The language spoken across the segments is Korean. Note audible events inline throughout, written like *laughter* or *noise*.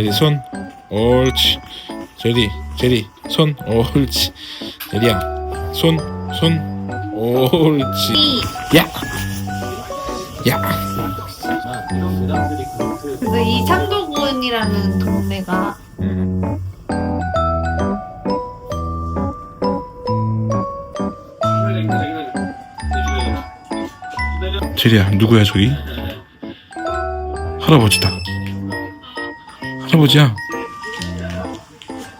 제리 손 옳지 제리 제리 손 옳지 제리야 손 손 옳지 야 야. 그래서 이 창도군이라는 동네가 제리야 누구야 저기? 할아버지다 할아버지야?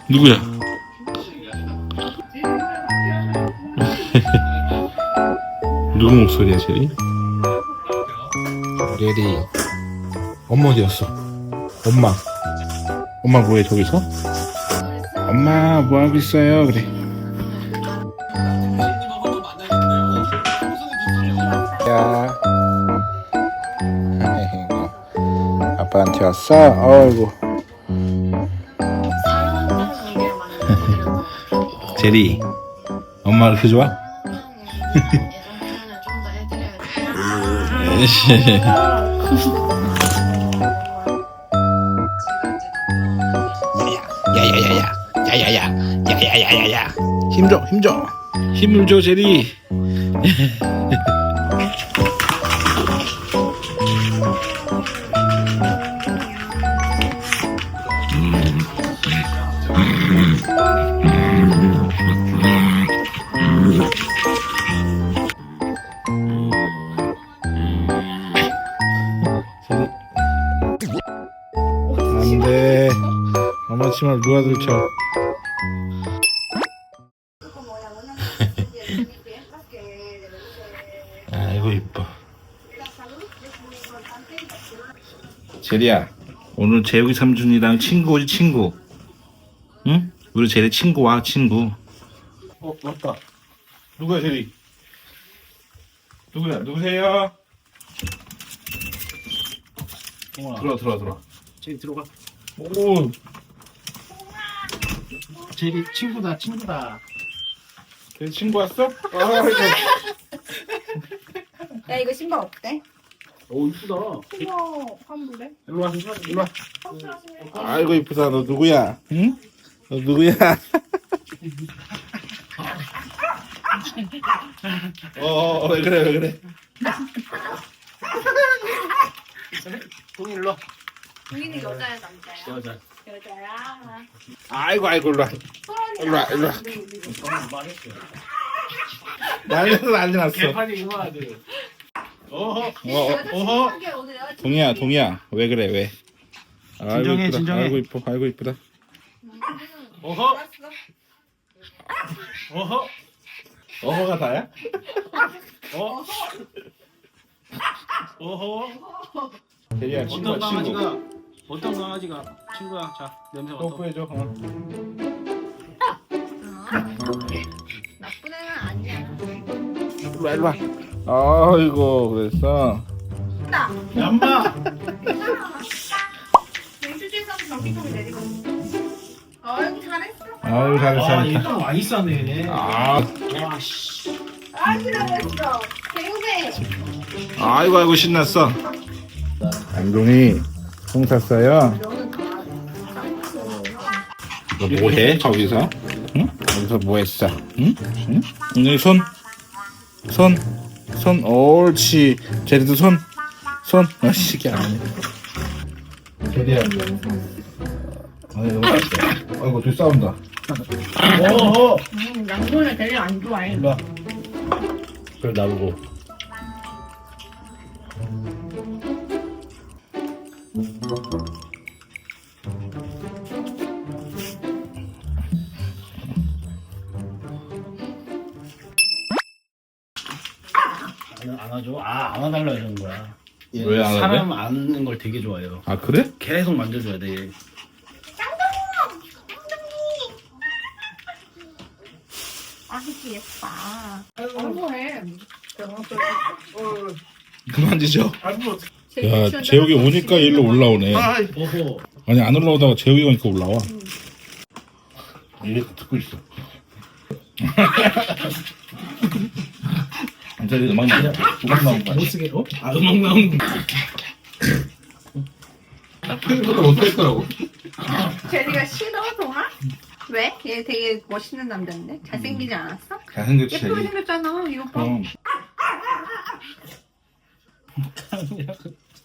누구야? *laughs* 누구 목소리야 제리? 제리 엄마 어디였어? 엄마. 엄마 뭐해 저기서? 엄마 뭐하고 있어요? 그래. 야. 아빠한테 왔어? 어이구 제리 엄마 이렇게 좋아? 야야야야 야야야 야야야야야 힘줘 힘줘 힘을 줘 제리 누가 들쳐. *laughs* 아이고 이뻐. 제리야 오늘 재욱이 삼촌이랑 친구 오지 친구? 응? 우리 제리 친구 와 친구. 어 맞다. 누구야 제리? 누구야 누구세요? 들어와 들어와 들어와. 제리 들어가. 오 제리 친구다 친구다. 제리 친구 왔어? *laughs* 아이고 야 이거 신발 어때? 오 이쁘다. 신발 환불해? 일로 와 일로 와. 아이고 이쁘다 너 누구야? 응? 너 누구야? *laughs* 어, 왜 그래 왜 그래? 동이 일로 와. 우리는 여자야 남자야? 여자. 여자야 아이고 아이고 일로 와 일로 와 일로 와 너무 말했어. 난리났어 난리났어 개판이 이만하지. 어허. 어, 어, 어허. 동이야 동이야 왜 그래 왜 아이고 진정해, 이쁘다. 진정해. 아이고 이뻐 아이고 이쁘다 어허. 어허. 어허가 다야? 어. 어허. 대리야 친구야 어떤 친구 강아지가 어떤 강아지가 친구야. 자 냄새 맡아. 뽀뽀해줘 어. 나쁜 애는 아니야 일로 와 일로 와 아이고 그랬어 얌마. 내리고 아이고 잘했어 아이고 잘했어 아 얘좀 많이 싸네. 아 와 씨. 아이고 잘했어 배우배 아이고 아이고 신났어 안동이 송 탔어요 너 뭐해 저기서 응? 여기서 뭐했어 응? 응? 오늘 손? 손? 손 옳지 제리도 손? 손? 어 시기 안해 제리야 아이고 아이고 둘 싸운다 어허. 음, 양손을 되게 안 좋아해 일로 와. 그래 나보고. 안, 안 하죠? 아, 안아달라 이러는 거야. 얘 왜안 사람 안는 걸 되게 좋아해요. 아 그래? 계속 만져줘야 돼. 아기씨 예뻐 아이고 해 그만 지죠 야 재욱이 오니까 일로 올라오네 어허. 아니 안 올라오다가 재욱이 오니까 올라와 얘 듣고 있어 *laughs* 진짜 음악 나와 음악 나온 거야 못 쓰게, 어? 아, 음악 나오는 거. 그것도 못하겠더라고 제리가 싫어 동아? 왜? 얘 되게 멋있는 남자인데 음. 잘생기지 않았어? 잘생겼지 예쁘게 제리 생겼잖아 이거 봐. 그럼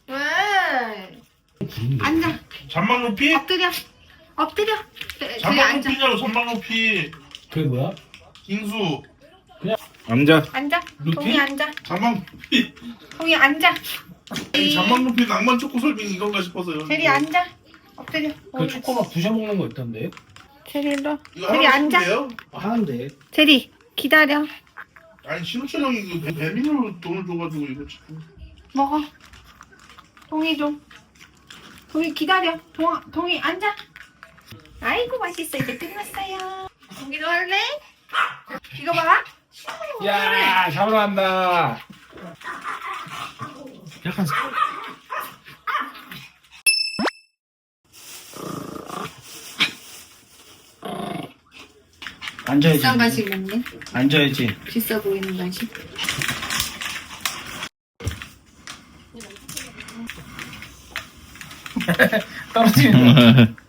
왜? 앉아 잔망 높이? 엎드려 엎드려 제- 제리 잔망 앉아 높이냐고 잔망 높이 그게 뭐야? 킹수 앉아. 앉아. 루피? 동이 앉아. 잔망 높이 동이 앉아. 아니, 잔망 높이 낭만 초코 설빙 이건가 싶어서요. 제리 앉아. 엎드려. 그 초코맛 부셔 먹는 거 있던데. 제리 일로 제리 앉아. 하는데. 제리 기다려. 아니 신우철 형이 이거 배민으로 돈을 줘가지고 이거 지금 먹어. 동이 좀 동이 기다려. 동아 동이 앉아. 아이고 맛있어. 이제 끝났어요. 동이도 할래? 이거 봐 야, 잡으러 간다. 약간 앉아야지. 비싼 간식 먹네 앉아야지. 비싸 보이는 간식 *laughs* 떨어지는 거. *laughs*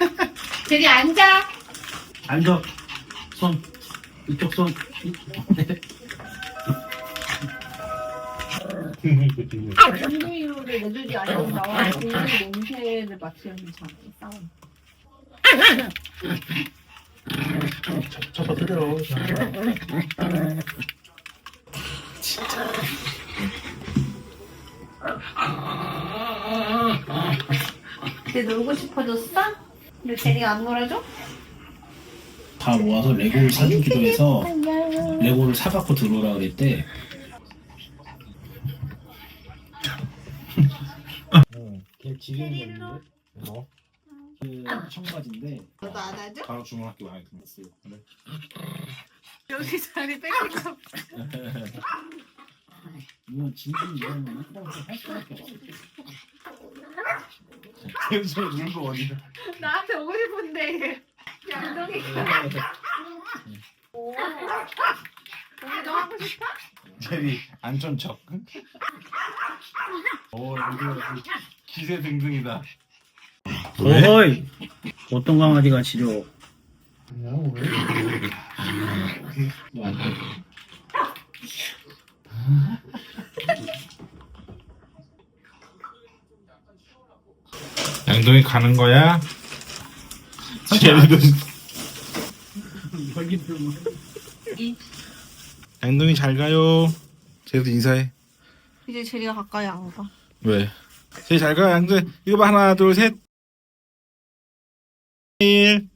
*laughs* 제리 앉아 앉아. 손. 이쪽 손. 동이를 애들이 아니고 나와서 냄새를 맡으면 잘 싸워 접어 들어. 쟤 놀고 싶어졌어? 근데 제리가 안 놀아줘? 다 모아서 레고를 사주기로 해서 레고를 사갖고 들어오라 그랬대. 걔 지금. 뭐? 그 청바지인데 너도 안아줘? 바로 주문할게 많이 들었어요 그래 여기 자리 봐. 이건 진심 이거는 이따부터 할 수밖에 없어. 계속 울고 어디야 나한테 오고 싶은데 양동이가 오 동이도 하고 싶어? 제리 안전 척. 오 이거 기세 등등이다. 어이 어떤 강아지가 지려? 양동이 가는 거야? 제리도 양동이 잘 가요. 제리도 인사해. 이제 제리가 가까이 안 가. 왜? 제리 잘 가. 양동이 이거 봐 하나 둘 셋. 1